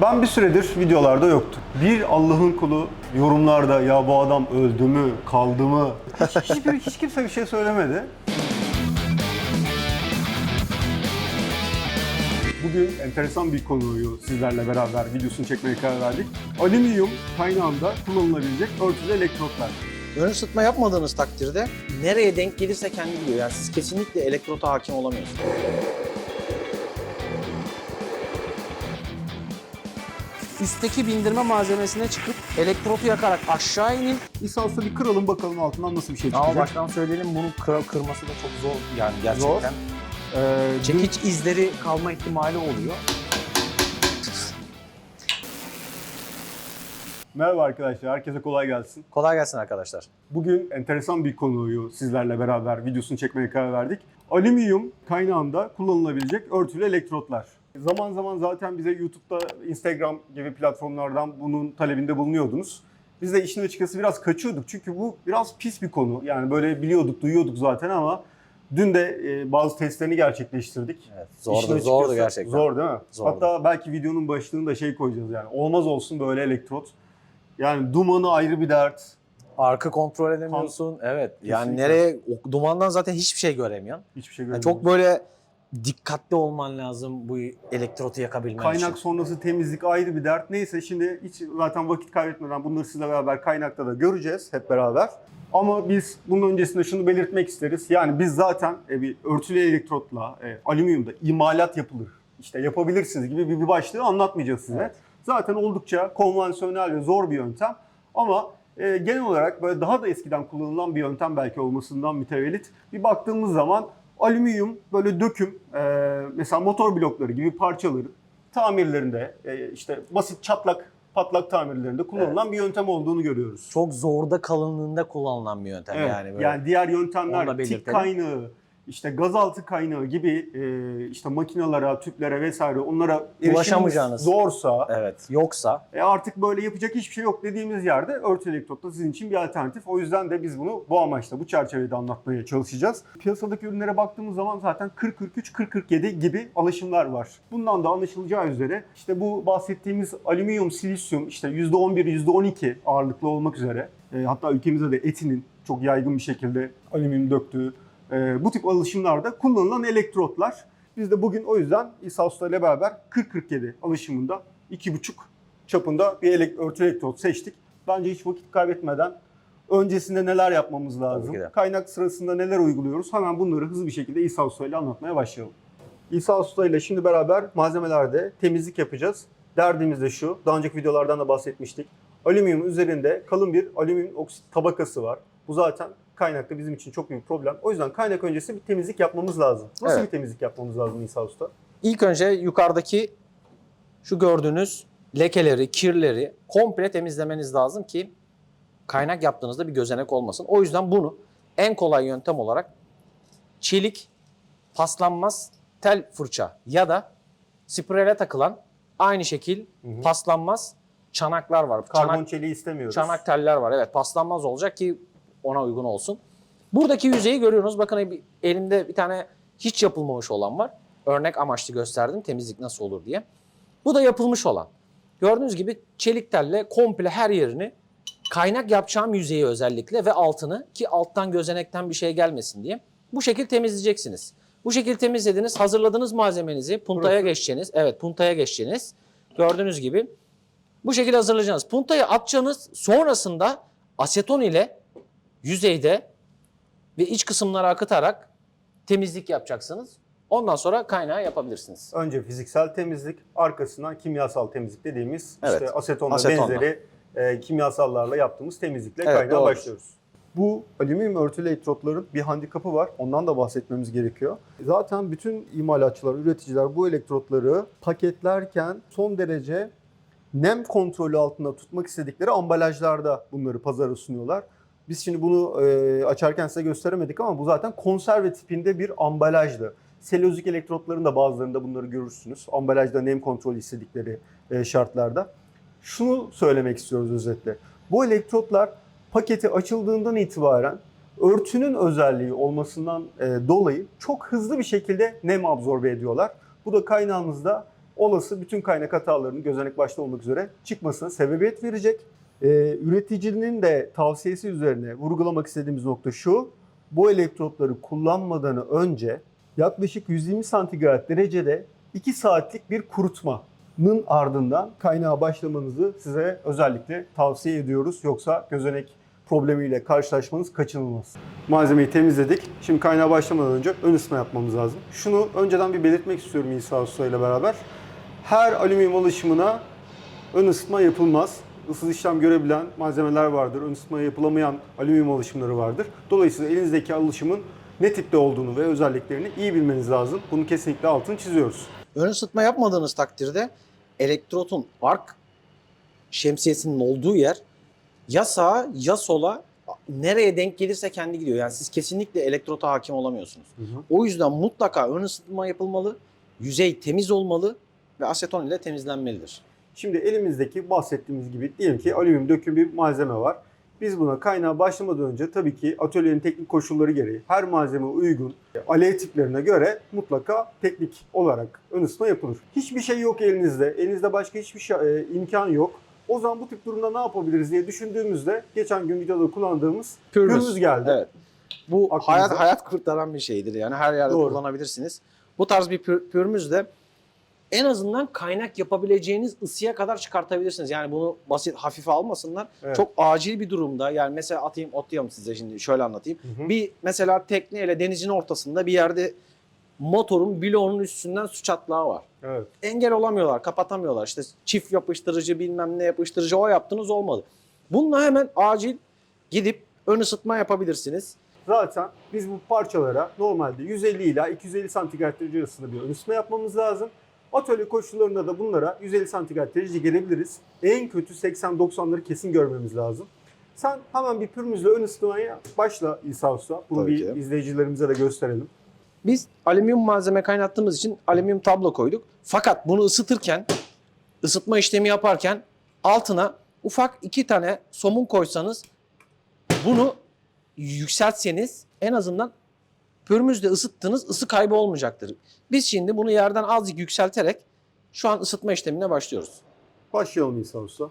Ben bir süredir videolarda yoktum. Bir Allah'ın kulu yorumlarda ya bu adam öldü mü, kaldı mı? Hiç, hiçbir, hiç kimse bir şey söylemedi. Bugün enteresan bir konuyu sizlerle beraber videosunu çekmeye karar verdik. Alüminyum kaynağında kullanılabilecek örtülü elektrotlar. Ön ısıtma yapmadığınız takdirde nereye denk gelirse kendi gidiyor. Yani siz kesinlikle elektrota hakim olamıyorsunuz. Üstteki bindirme malzemesine çıkıp elektrotu yakarak aşağı inin. İsas'ta bir kıralım bakalım altından nasıl bir şey Ama çıkacak. baştan söyleyelim bunu kır- kırması da çok zor yani gerçekten. Ee, dün- Çekiç izleri kalma ihtimali oluyor. Merhaba arkadaşlar, herkese kolay gelsin. Kolay gelsin arkadaşlar. Bugün enteresan bir konuyu sizlerle beraber videosunu çekmeye karar verdik. Alüminyum kaynağında kullanılabilecek örtülü elektrotlar. Zaman zaman zaten bize YouTube'da, Instagram gibi platformlardan bunun talebinde bulunuyordunuz. Biz de işin açıkçası biraz kaçıyorduk çünkü bu biraz pis bir konu. Yani böyle biliyorduk, duyuyorduk zaten ama dün de e, bazı testlerini gerçekleştirdik. Evet, İşin zordu, açıkçası zordu gerçekten. Zor değil mi? Zordu. Hatta belki videonun başlığında şey koyacağız yani. Olmaz olsun böyle elektrot. Yani dumanı ayrı bir dert. Arka kontrol edemiyorsun. Evet. Yani Kesinlikle. nereye dumandan zaten hiçbir şey göremiyorsun. Hiçbir şey Yani görmüyorum. çok böyle dikkatli olman lazım bu elektrotu yakabilmen Kaynak için. sonrası temizlik ayrı bir dert. Neyse şimdi hiç zaten vakit kaybetmeden bunları sizle beraber kaynakta da göreceğiz hep beraber. Ama biz bunun öncesinde şunu belirtmek isteriz. Yani biz zaten e, bir örtülü elektrotla e, alüminyumda imalat yapılır. İşte yapabilirsiniz gibi bir, bir başlığı anlatmayacağız size. Evet. Zaten oldukça konvansiyonel ve zor bir yöntem. Ama e, genel olarak böyle daha da eskiden kullanılan bir yöntem belki olmasından mütevellit. Bir baktığımız zaman alüminyum böyle döküm e, mesela motor blokları gibi parçaları tamirlerinde e, işte basit çatlak patlak tamirlerinde kullanılan bir yöntem olduğunu görüyoruz. Çok zorda kalınlığında kullanılan bir yöntem Evet, yani. Böyle. yani diğer Onu da yöntemler tik belirtelim. kaynağı, işte gazaltı kaynağı gibi e, işte makinalara, tüplere vesaire onlara Ulaşamayacağınız. zorsa Evet. Yoksa e artık böyle yapacak hiçbir şey yok dediğimiz yerde örtü elektrot da sizin için bir alternatif. O yüzden de biz bunu bu amaçla, bu çerçevede anlatmaya çalışacağız. Piyasadaki ürünlere baktığımız zaman zaten 40-43, 40-47 gibi alışımlar var. Bundan da anlaşılacağı üzere işte bu bahsettiğimiz alüminyum, silisyum işte %11, %12 ağırlıklı olmak üzere e, hatta ülkemizde de etinin çok yaygın bir şekilde alüminyum döktüğü bu tip alışımlarda kullanılan elektrotlar. Biz de bugün o yüzden İsa Usta ile beraber 40-47 alışımında 2,5 çapında bir elek- örtü elektrot seçtik. Bence hiç vakit kaybetmeden öncesinde neler yapmamız lazım, kaynak sırasında neler uyguluyoruz hemen bunları hızlı bir şekilde İsa Usta ile anlatmaya başlayalım. İsa Usta ile şimdi beraber malzemelerde temizlik yapacağız. Derdimiz de şu, daha önceki videolardan da bahsetmiştik. Alüminyum üzerinde kalın bir alüminyum oksit tabakası var. Bu zaten kaynakta bizim için çok büyük problem. O yüzden kaynak öncesi bir temizlik yapmamız lazım. Nasıl Evet. bir temizlik yapmamız lazım İsa Usta? ilk önce yukarıdaki şu gördüğünüz lekeleri, kirleri komple temizlemeniz lazım ki kaynak yaptığınızda bir gözenek olmasın. O yüzden bunu en kolay yöntem olarak çelik paslanmaz tel fırça ya da spreye takılan aynı şekil paslanmaz çanaklar var. Karbon Çanak, çeliği istemiyoruz. çanak teller var. Evet paslanmaz olacak ki ona uygun olsun. Buradaki yüzeyi görüyorsunuz. Bakın elimde bir tane hiç yapılmamış olan var. Örnek amaçlı gösterdim temizlik nasıl olur diye. Bu da yapılmış olan. Gördüğünüz gibi çelik telle komple her yerini kaynak yapacağım yüzeyi özellikle ve altını ki alttan gözenekten bir şey gelmesin diye bu şekil temizleyeceksiniz. Bu şekil temizlediniz, hazırladığınız malzemenizi puntaya Burası. geçeceğiniz. Evet, puntaya geçeceğiniz. Gördüğünüz gibi bu şekilde hazırlayacaksınız. Puntaya atacaksınız. Sonrasında aseton ile yüzeyde ve iç kısımları akıtarak temizlik yapacaksınız. Ondan sonra kaynağı yapabilirsiniz. Önce fiziksel temizlik, arkasından kimyasal temizlik dediğimiz Evet. işte aseton ve Asetonla. benzeri e, kimyasallarla yaptığımız temizlikle Evet, kaynağa doğrudur. başlıyoruz. Bu alüminyum örtülü elektrotların bir handikapı var. Ondan da bahsetmemiz gerekiyor. Zaten bütün imalatçılar, üreticiler bu elektrotları paketlerken son derece nem kontrolü altında tutmak istedikleri ambalajlarda bunları pazara sunuyorlar. Biz şimdi bunu e, açarken size gösteremedik ama bu zaten konserve tipinde bir ambalajdı. Selülozik elektrotların da bazılarında bunları görürsünüz. Ambalajda nem kontrolü istedikleri e, şartlarda. Şunu söylemek istiyoruz özetle. Bu elektrotlar paketi açıldığından itibaren örtünün özelliği olmasından e, dolayı çok hızlı bir şekilde nem absorbe ediyorlar. Bu da kaynağımızda olası bütün kaynak hatalarının gözenek başta olmak üzere çıkmasına sebebiyet verecek. Ee, üreticinin de tavsiyesi üzerine vurgulamak istediğimiz nokta şu. Bu elektrotları kullanmadan önce yaklaşık 120 santigrat derecede 2 saatlik bir kurutmanın ardından kaynağa başlamanızı size özellikle tavsiye ediyoruz. Yoksa gözenek problemiyle karşılaşmanız kaçınılmaz. Malzemeyi temizledik. Şimdi kaynağa başlamadan önce ön ısıtma yapmamız lazım. Şunu önceden bir belirtmek istiyorum İsa Usta ile beraber. Her alüminyum alışımına ön ısıtma yapılmaz. Isıl işlem görebilen malzemeler vardır. Ön ısıtma yapılamayan alüminyum alışımları vardır. Dolayısıyla elinizdeki alışımın ne tipte olduğunu ve özelliklerini iyi bilmeniz lazım. Bunu kesinlikle altını çiziyoruz. Ön ısıtma yapmadığınız takdirde elektrotun ark şemsiyesinin olduğu yer ya sağa ya sola nereye denk gelirse kendi gidiyor. Yani siz kesinlikle elektrota hakim olamıyorsunuz. O yüzden mutlaka ön ısıtma yapılmalı, yüzey temiz olmalı ve aseton ile temizlenmelidir. Şimdi elimizdeki bahsettiğimiz gibi diyelim ki alüminyum döküm bir malzeme var. Biz buna kaynağa başlamadan önce tabii ki atölyenin teknik koşulları gereği her malzeme uygun alev tiplerine göre mutlaka teknik olarak ön ısıtma yapılır. Hiçbir şey yok elinizde. Elinizde başka hiçbir şey, e, imkan yok. O zaman bu tip durumda ne yapabiliriz diye düşündüğümüzde geçen gün videoda kullandığımız pürmüz geldi. Evet. Bu Aklınıza- hayat hayat kurtaran bir şeydir. Yani her yerde Doğru. kullanabilirsiniz. Bu tarz bir pür, pürmüz de en azından kaynak yapabileceğiniz ısıya kadar çıkartabilirsiniz. Yani bunu basit hafife almasınlar. Evet. Çok acil bir durumda yani mesela atayım atayım size şimdi şöyle anlatayım. Hı hı. Bir mesela tekneyle denizin ortasında bir yerde motorun bloğunun üstünden su çatlağı var. Evet. Engel olamıyorlar, kapatamıyorlar. İşte çift yapıştırıcı bilmem ne yapıştırıcı o yaptınız olmadı. Bununla hemen acil gidip ön ısıtma yapabilirsiniz. Zaten biz bu parçalara normalde 150 ila 250 santigrat derece arasında bir ön ısıtma yapmamız lazım. Atölye koşullarında da bunlara 150 santigrat derece gelebiliriz. En kötü 80-90'ları kesin görmemiz lazım. Sen hemen bir pürmüzle ön ısıtmaya başla İsa Usta. Bunu Tabii bir ki. izleyicilerimize de gösterelim. Biz alüminyum malzeme kaynattığımız için alüminyum tablo koyduk. Fakat bunu ısıtırken, ısıtma işlemi yaparken altına ufak iki tane somun koysanız bunu yükseltseniz en azından pürmüzle ısıttığınız ısı kaybı olmayacaktır. Biz şimdi bunu yerden azıcık yükselterek şu an ısıtma işlemine başlıyoruz. Başlayalım İsa Usta.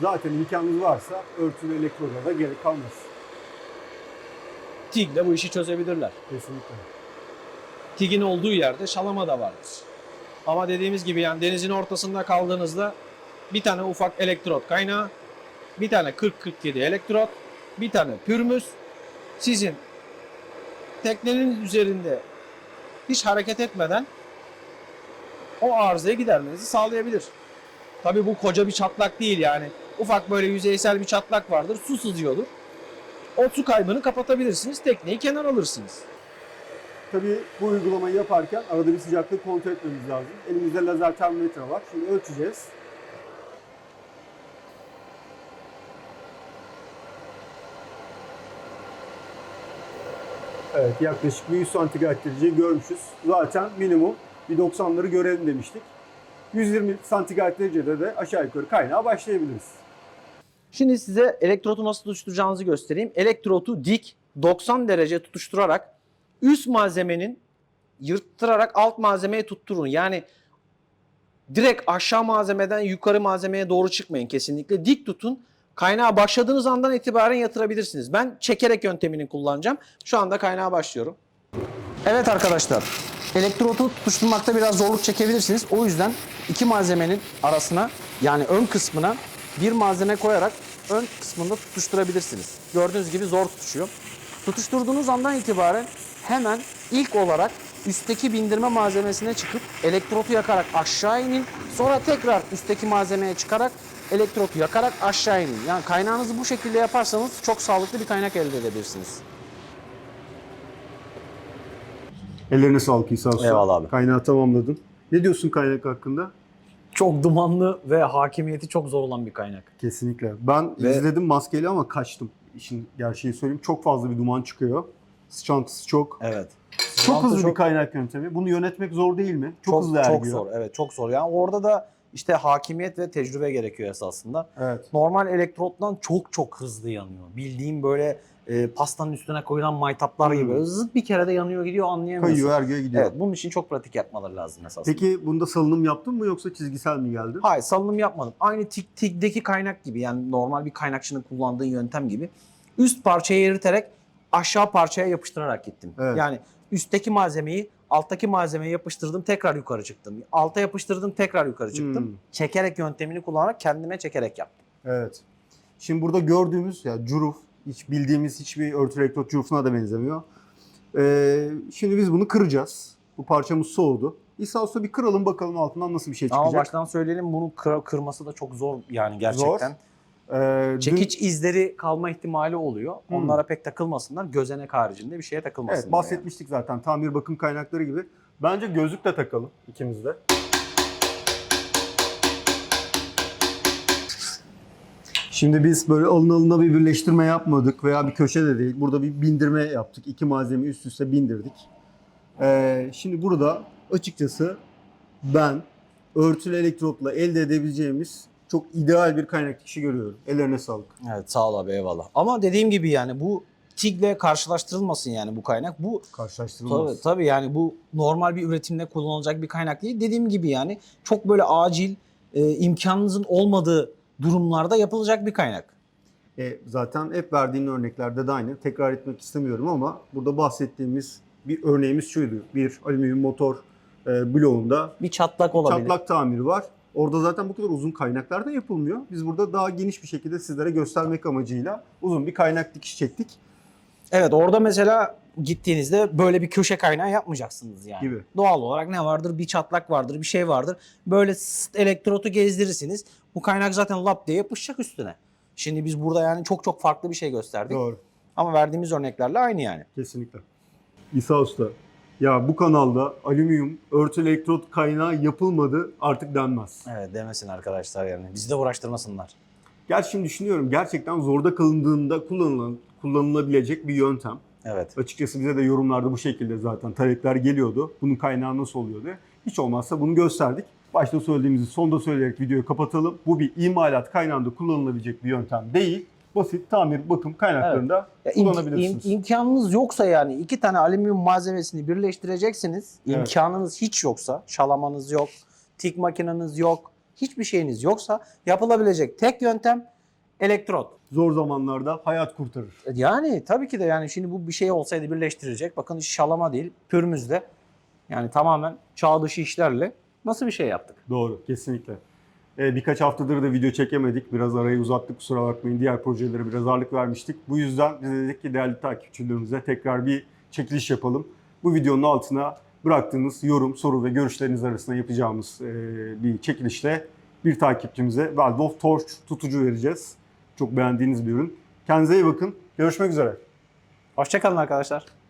Zaten imkanınız varsa örtülü elektroda da gerek kalmaz. TIG'le bu işi çözebilirler. Kesinlikle. TIG'in olduğu yerde şalama da vardır. Ama dediğimiz gibi yani denizin ortasında kaldığınızda bir tane ufak elektrot kaynağı, bir tane 40-47 elektrot, bir tane pürmüz sizin teknenin üzerinde hiç hareket etmeden o arızayı gidermenizi sağlayabilir. Tabii bu koca bir çatlak değil yani. Ufak böyle yüzeysel bir çatlak vardır. Su sızıyordur. O su kaybını kapatabilirsiniz. Tekneyi kenar alırsınız. Tabii bu uygulamayı yaparken arada bir sıcaklığı kontrol etmemiz lazım. Elimizde lazer termometre var. Şimdi ölçeceğiz. Evet yaklaşık bir 100 santigrat dereceyi görmüşüz. Zaten minimum bir 90'ları görelim demiştik. 120 santigrat derecede de aşağı yukarı kaynağa başlayabiliriz. Şimdi size elektrotu nasıl tutuşturacağınızı göstereyim. Elektrotu dik 90 derece tutuşturarak üst malzemenin yırttırarak alt malzemeye tutturun. Yani direkt aşağı malzemeden yukarı malzemeye doğru çıkmayın kesinlikle. Dik tutun. Kaynağa başladığınız andan itibaren yatırabilirsiniz. Ben çekerek yöntemini kullanacağım. Şu anda kaynağa başlıyorum. Evet arkadaşlar. Elektrotu tutuşturmakta biraz zorluk çekebilirsiniz. O yüzden iki malzemenin arasına yani ön kısmına bir malzeme koyarak ön kısmında tutuşturabilirsiniz. Gördüğünüz gibi zor tutuşuyor. Tutuşturduğunuz andan itibaren hemen ilk olarak üstteki bindirme malzemesine çıkıp elektrotu yakarak aşağı inin. Sonra tekrar üstteki malzemeye çıkarak elektrotu yakarak aşağı inin. Yani kaynağınızı bu şekilde yaparsanız çok sağlıklı bir kaynak elde edebilirsiniz. Ellerine sağlık İsa Usta. Eyvallah abi. Kaynağı tamamladın. Ne diyorsun kaynak hakkında? Çok dumanlı ve hakimiyeti çok zor olan bir kaynak. Kesinlikle. Ben Ve- izledim maskeli ama kaçtım. İşin gerçeği söyleyeyim. Çok fazla bir duman çıkıyor. Sıçantısı çok. Evet. Çok hızlı çok- bir kaynak yöntemi. Bunu yönetmek zor değil mi? Çok, hızlı çok ergiyor. zor. Evet çok zor. Yani orada da işte hakimiyet ve tecrübe gerekiyor esasında. Evet. Normal elektrottan çok çok hızlı yanıyor. Bildiğim böyle e, pastanın üstüne koyulan maytaplar gibi. Hmm. Zıt bir kerede yanıyor gidiyor anlayamıyorsun. Kayıyor her göğe gidiyor. Evet bunun için çok pratik yapmaları lazım esasında. Peki bunda salınım yaptın mı yoksa çizgisel mi geldi? Hayır salınım yapmadım. Aynı tik tikdeki kaynak gibi yani normal bir kaynakçının kullandığı yöntem gibi. Üst parçayı eriterek aşağı parçaya yapıştırarak gittim. Evet. Yani üstteki malzemeyi alttaki malzemeye yapıştırdım tekrar yukarı çıktım. Alta yapıştırdım tekrar yukarı çıktım. Hmm. Çekerek yöntemini kullanarak kendime çekerek yaptım. Evet. Şimdi burada gördüğümüz ya curuf, hiç bildiğimiz hiçbir örtü elektrot curufuna da benzemiyor. Ee, şimdi biz bunu kıracağız. Bu parçamız soğudu. İsa Usta bir kıralım bakalım altından nasıl bir şey çıkacak. Ama baştan söyleyelim bunu kır- kırması da çok zor yani gerçekten. Ee, dün- Çekiç izleri kalma ihtimali oluyor. Hmm. Onlara pek takılmasınlar. Gözenek haricinde bir şeye takılmasınlar. Evet bahsetmiştik zaten tamir bakım kaynakları gibi. Bence gözlük de takalım ikimiz de. Şimdi biz böyle alın alına bir birleştirme yapmadık veya bir köşede değil. Burada bir bindirme yaptık. İki malzemeyi üst üste bindirdik. Ee, şimdi burada açıkçası ben örtülü elektrotla elde edebileceğimiz çok ideal bir kaynak dikişi görüyorum. Ellerine sağlık. Evet sağ ol abi eyvallah. Ama dediğim gibi yani bu TIG'le karşılaştırılmasın yani bu kaynak. Bu Karşılaştırılmaz. tabii, tabii yani bu normal bir üretimde kullanılacak bir kaynak değil. Dediğim gibi yani çok böyle acil e, imkanınızın olmadığı durumlarda yapılacak bir kaynak. E, zaten hep verdiğin örneklerde de aynı. Tekrar etmek istemiyorum ama burada bahsettiğimiz bir örneğimiz şuydu. Bir alüminyum motor e, bloğunda Bir çatlak olabilir. çatlak tamiri var. Orada zaten bu kadar uzun kaynaklar da yapılmıyor. Biz burada daha geniş bir şekilde sizlere göstermek amacıyla uzun bir kaynak dikiş çektik Evet orada mesela gittiğinizde böyle bir köşe kaynağı yapmayacaksınız yani. gibi. Doğal olarak ne vardır? Bir çatlak vardır, bir şey vardır. Böyle sıt elektrotu gezdirirsiniz. Bu kaynak zaten lap diye yapışacak üstüne. Şimdi biz burada yani çok çok farklı bir şey gösterdik. Doğru. Ama verdiğimiz örneklerle aynı yani. Kesinlikle. İsa Usta. Ya bu kanalda alüminyum örtülü elektrot kaynağı yapılmadı artık denmez. Evet demesin arkadaşlar yani. Bizi de uğraştırmasınlar. Gerçi şimdi düşünüyorum gerçekten zorda kalındığında kullanılan, kullanılabilecek bir yöntem. Evet. Açıkçası bize de yorumlarda bu şekilde zaten talepler geliyordu. Bunun kaynağı nasıl oluyor diye. Hiç olmazsa bunu gösterdik. Başta söylediğimizi sonda söyleyerek videoyu kapatalım. Bu bir imalat kaynağında kullanılabilecek bir yöntem değil. Basit tamir, bakım kaynaklarında Ya im- kullanabilirsiniz. im- imkanınız yoksa yani iki tane alüminyum malzemesini birleştireceksiniz. Evet. İmkanınız hiç yoksa, şalamanız yok, tik makineniz yok, hiçbir şeyiniz yoksa yapılabilecek tek yöntem elektrot. Zor zamanlarda hayat kurtarır. Yani tabii ki de yani şimdi bu bir şey olsaydı birleştirecek. Bakın şalama değil, pürmüzle. Yani tamamen çağ dışı işlerle nasıl bir şey yaptık? Doğru, kesinlikle. Ee, birkaç haftadır da video çekemedik. Biraz arayı uzattık kusura bakmayın. Diğer projelere biraz ağırlık vermiştik. Bu yüzden biz de dedik ki değerli takipçilerimize tekrar bir çekiliş yapalım. Bu videonun altına bıraktığınız yorum, soru ve görüşleriniz arasında yapacağımız e, bir çekilişte bir takipçimize Valve Torch tutucu vereceğiz. Çok beğendiğiniz bir ürün. Kendinize iyi bakın. Görüşmek üzere. Hoşçakalın arkadaşlar.